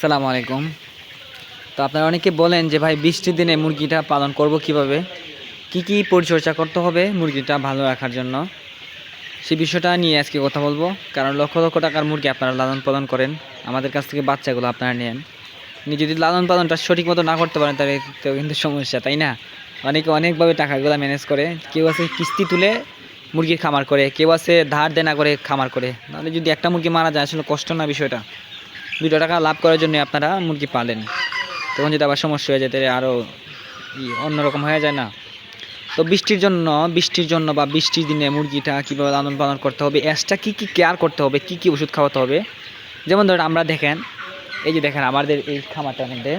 সালামু আলাইকুম। তো আপনারা অনেকে বলেন যে, ভাই, বৃষ্টির দিনে মুরগিটা পালন করব কীভাবে? কি কি পরিচর্যা করতে হবে মুরগিটা ভালো রাখার জন্য? সে বিষয়টা নিয়ে আজকে কথা বলব। কারণ লক্ষ লক্ষ টাকার মুরগি আপনারা লালন পালন করেন। আমাদের কাছ থেকে বাচ্চাগুলো আপনারা নেন। আপনি যদি লালন পালনটা সঠিক মতো না করতে পারেন, তাহলে তো কিন্তু সমস্যা, তাই না? অনেকে অনেকভাবে টাকাগুলো ম্যানেজ করে। কেউ আছে কিস্তি তুলে মুরগির খামার করে, কেউ আছে ধার দেনা করে খামার করে। তাহলে যদি একটা মুরগি মারা যায়, আসলে কষ্ট না বিষয়টা। দুটো টাকা লাভ করার জন্য আপনারা মুরগি পালেন। তখন যদি আবার সমস্যা হয়ে যায়, তাহলে আরও অন্যরকম হয়ে যায় না। তো বৃষ্টির জন্য বৃষ্টির জন্য বা বৃষ্টির দিনে মুরগিটা কীভাবে লালন পালন করতে হবে এক্সট্রা কী কী কেয়ার করতে হবে, কী কী ওষুধ খাওয়াতে হবে? যেমন ধরেন আমরা দেখেন, এই যে দেখেন আমাদের এই খামারটার মধ্যে,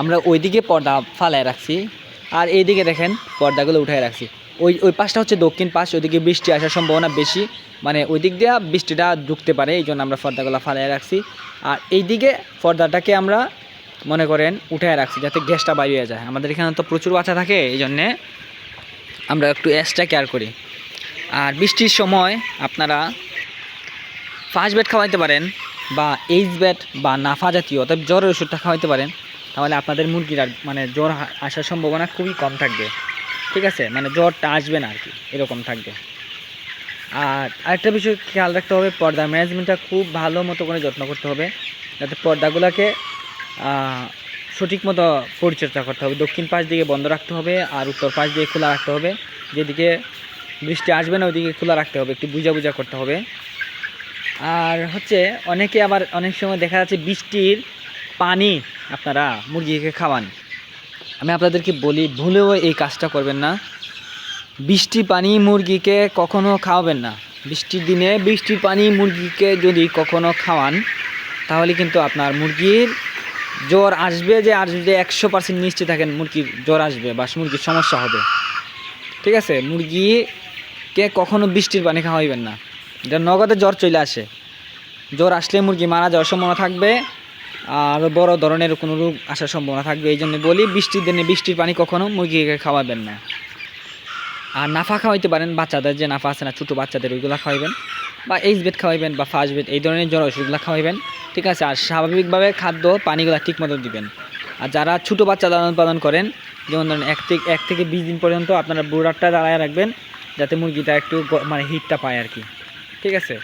আমরা ওইদিকে পর্দা ফালায় রাখছি। আর এইদিকে দেখেন, পর্দাগুলো উঠায় রাখছি। ওই ওই পাশটা হচ্ছে দক্ষিণ পাশ, ওইদিকে বৃষ্টি আসার সম্ভাবনা বেশি। মানে ওই দিক দিয়ে বৃষ্টিটা ঢুকতে পারে, এই জন্য আমরা পর্দাগুলো ফালায় রাখছি। আর এইদিকে পর্দাটাকে আমরা, মনে করেন, উঠায় রাখছি, যাতে গ্যাসটা বাইরে যায়। আমাদের এখানে তো প্রচুর বাচ্চা থাকে, এই জন্যে আমরা একটু এক্সট্রা কেয়ার করি। আর বৃষ্টির সময় আপনারা ফার্স্ট বেড খাওয়াইতে পারেন বা এইচ বেড বা নাফা জাতীয়, অর্থাৎ জ্বরের ওষুধটা খাওয়াইতে পারেন। তাহলে আপনাদের মুরগির আর মানে জ্বর আসার সম্ভাবনা খুবই কম থাকবে। ঠিক আছে? মানে জ্বরটা আসবে না আর কি এরকম থাকবে। আর আরেকটা বিষয় খেয়াল রাখতে হবে, পর্দা ম্যানেজমেন্টটা খুব ভালো মতো করে যত্ন করতে হবে, যাতে পর্দাগুলোকে সঠিক মতো পরিচর্যা করতে হবে। দক্ষিণ পাশ দিকে বন্ধ রাখতে হবে আর উত্তর পাশ দিয়ে খোলা রাখতে হবে। যেদিকে বৃষ্টি আসবে না, ওইদিকে খোলা রাখতে হবে, একটু বুঝা বুঝা করতে হবে। আর হচ্ছে, অনেকে আবার অনেক সময় দেখা যাচ্ছে বৃষ্টির পানি আপনারা মুরগিকে খাওয়ান। আমি আপনাদেরকে বলি, ভুলেও এই কাজটা করবেন না। বৃষ্টি পানি মুরগিকে কখনো খাওয়াবেন না। বৃষ্টির দিনে বৃষ্টির পানি মুরগিকে যদি কখনো খাওয়ান, তাহলে কিন্তু আপনার মুরগির জ্বর আসবে যে, আর যদি একশো পার্সেন্ট নিশ্চিত থাকেন, মুরগির জ্বর আসবে বা মুরগির সমস্যা হবে। ঠিক আছে? মুরগিকে কখনো বৃষ্টির পানি খাওয়াইবেন না। এটা নগদে জ্বর চলে আসে। জ্বর আসলে মুরগি মারা যাওয়ার সম্ভাবনা থাকবে। আর বড় ধরনের কোনো রোগ আসার সম্ভাবনা থাকবে এই জন্য বলি, বৃষ্টির দিনে বৃষ্টির পানি কখনো মুরগিকে খাওয়াবেন না। আর নাফা খাওয়াইতে পারেন, বাচ্চাদের যে নাফা আছে না, ছোটো বাচ্চাদের ওইগুলো খাওয়াইবেন। বা এইচ বেড খাওয়াইবেন বা ফার্স্ট বেড এই ধরনের জ্বর ওষুধগুলো খাওয়াইবেন, ঠিক আছে? আর স্বাভাবিকভাবে খাদ্য, পানিগুলো ঠিক মতো দিবেন। আর যারা ছোটো বাচ্চা লালন পালন করেন, যেমন ধরেন এক থেকে এক থেকে বিশ দিন পর্যন্ত আপনারা বুড়ারটা দাঁড়ায় রাখবেন, যাতে মুরগিটা একটু মানে হিটটা পায় আর কি। ঠিক আছে?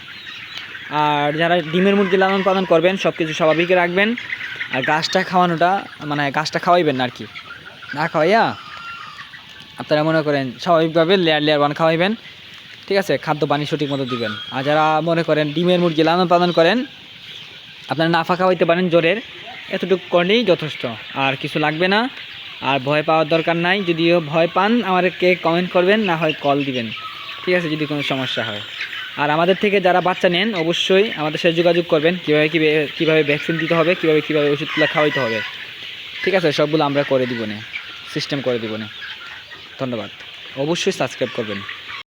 আর যারা ডিমের মুরগি লালন পালন করবেন সব কিছু স্বাভাবিক রাখবেন। আর গাছটা খাওয়ানোটা মানে গাছটা খাওয়াইবেন না আর কি। না খাওয়াইয়া আপনারা মনে করেন স্বাভাবিকভাবে লেয়ার লেয়ার ওয়ান খাওয়াইবেন। ঠিক আছে, খাদ্য পানি সঠিক মতো দিবেন। আর যারা মনে করেন ডিমের মুরগি লালন পালন করেন, আপনারা নাফা খাওয়াইতে পারেন জ্বরের। এতটুকু করলেই যথেষ্ট, আর কিছু লাগবে না। আর ভয় পাওয়ার দরকার নাই। যদিও ভয় পান, আমাদেরকে কমেন্ট করবেন, না হয় কল দিবেন। ঠিক আছে, যদি কোনো সমস্যা হয়। আর আমাদের থেকে যারা বাচ্চা নেন, অবশ্যই আমাদের সাথে যোগাযোগ করবেন, কীভাবে কীভাবে কীভাবে ভ্যাকসিন দিতে হবে, কীভাবে কীভাবে ওষুধগুলো খাওয়াইতে হবে। ঠিক আছে, সবগুলো আমরা করে দিব না সিস্টেম করে দিব না ধন্যবাদ। অবশ্যই সাবস্ক্রাইব করবেন।